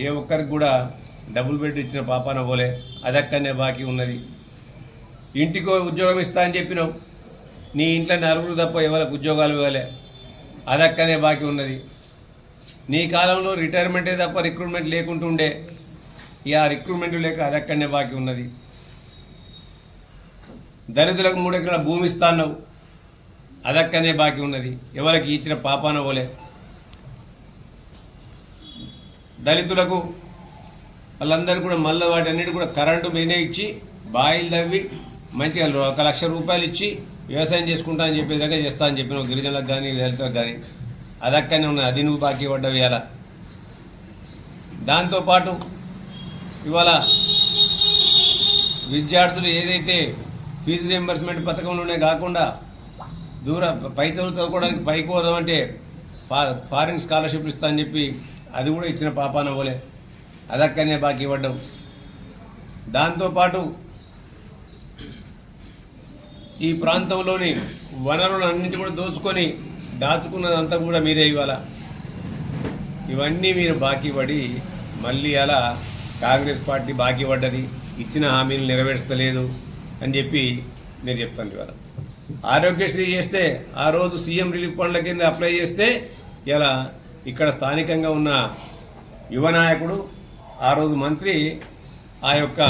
ఏ ఒక్కరికి కూడా double bed ఇచ్చిన పాపాన పోలే అదక్కనే బాకీ ఉన్నది. ఇంటికో ఉద్యోగం ఇస్తా అని చెప్పినావు. నీ ఇంట్లో నలుగురు తప్ప ఎవరికి ఉద్యోగాలు ఇవ్వలే అదక్కనే బాకీ ఉన్నది. నీ కాలంలో రిటైర్మెంటే తప్ప రిక్రూట్మెంట్ లేకుంటుండే ఇక ఆ రిక్రూట్మెంట్ లేక అదక్కడనే బాకీ ఉన్నది. దళితులకు మూడెకరాల భూమి ఇస్తాను అదక్కనే బాకీ ఉన్నది. ఎవరికి ఇచ్చిన పాపాన పోలే దళితులకు వాళ్ళందరూ కూడా మళ్ళీ వాటి అన్నిటి కూడా కరెంటు మేనే ఇచ్చి బాయిలు తవ్వి మంచిగా ఒక లక్ష రూపాయలు ఇచ్చి వ్యవసాయం చేసుకుంటా అని చెప్పే దగ్గర చేస్తా అని చెప్పిన గిరిజనులకు కానీ దళితులకు కానీ అదక్కనే ఉన్నది. అది నువ్వు బాకీ పడ్డవి ఇలా దాంతోపాటు ఇవాళ విద్యార్థులు ఏదైతే ఫీజు రియంబర్స్మెంట్ పథకంలోనే కాకుండా దూర పై చదువుకోవడానికి పైకి పోదామంటే ఫా ఫారిన్ స్కాలర్షిప్లు ఇస్తా అని చెప్పి అది కూడా ఇచ్చిన పాపాన పోలే. అదక్కనే బాకీ ఇవ్వడం దాంతోపాటు ఈ ప్రాంతంలోని వనరులన్నింటి కూడా దోచుకొని దాచుకున్నదంతా కూడా మీరే ఇవాళ. ఇవన్నీ మీరు బాకీ పడి మళ్ళీ అలా కాంగ్రెస్ పార్టీ బాకీ పడ్డది ఇచ్చిన హామీలు నెరవేర్చలేదు అని చెప్పి నేను చెప్తాను ఇవాళ. ఆరోగ్యశ్రీ చేస్తే ఆ రోజు సీఎం రిలీఫ్ ఫండ్ల కింద అప్లై చేస్తే ఇలా ఇక్కడ స్థానికంగా ఉన్న యువ నాయకుడు ఆ రోజు మంత్రి ఆ యొక్క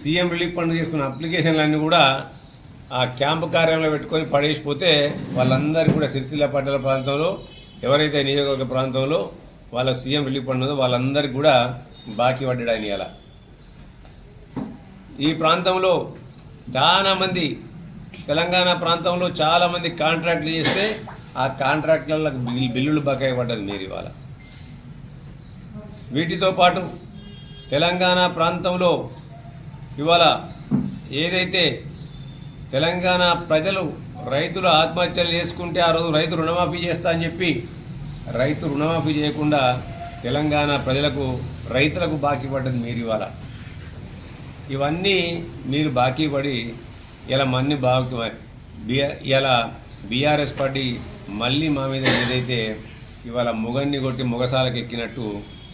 సీఎం రిలీఫ్ ఫండ్ చేసుకున్న అప్లికేషన్లన్నీ కూడా ఆ క్యాంపు కార్యాలయంలో పెట్టుకొని పడేసిపోతే వాళ్ళందరికీ కూడా సిరిసిల్ల పట్టణ ప్రాంతంలో ఎవరైతే నియోజకవర్గ ప్రాంతంలో వాళ్ళ సీఎం రిలీఫ్ ఫండ్ ఉందో వాళ్ళందరికీ కూడా బాకీ పడ్డాడు ఆయన ఇలా ఈ ప్రాంతంలో చాలామంది తెలంగాణ ప్రాంతంలో చాలామంది కాంట్రాక్ట్లు చేస్తే ఆ కాంట్రాక్ట్లకు బిల్లులు బకాయి పడ్డది మీరు ఇవాళ. వీటితో పాటు తెలంగాణ ప్రాంతంలో ఇవాళ ఏదైతే తెలంగాణ ప్రజలు రైతులు ఆత్మహత్యలు చేసుకుంటే ఆ రోజు రైతు రుణమాఫీ చేస్తా అని చెప్పి రైతు రుణమాఫీ చేయకుండా తెలంగాణ ప్రజలకు రైతులకు బాకీ పడ్డది మీరు ఇవాళ. ఇవన్నీ మీరు బాకీ పడి ఇలా మన్ని బాగు ఇలా బీఆర్ఎస్ పార్టీ మళ్ళీ మా మీద ఏదైతే ఇవాళ మొగన్ని కొట్టి మొగసాలకు ఎక్కినట్టు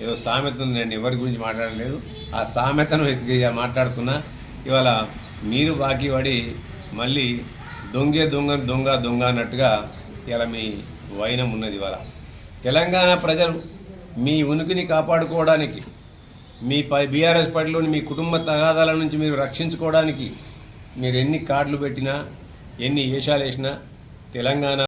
ఏదో సామెతను నేను ఎవరి గురించి మాట్లాడలేదు. ఆ సామెతను వెతికి మాట్లాడుతున్నా. ఇవాళ మీరు బాకీ పడి మళ్ళీ దొంగే దొంగ దొంగ దొంగ అన్నట్టుగా ఇలా మీ వైనం ఉన్నది ఇవాళ. తెలంగాణ ప్రజలు మీ ఉనికిని కాపాడుకోవడానికి మీ పై బీఆర్ఎస్ పార్టీలోని మీ కుటుంబ తగాదాల నుంచి మీరు రక్షించుకోవడానికి మీరు ఎన్ని కార్డులు పెట్టినా ఎన్ని వేషాలు వేసినా తెలంగాణ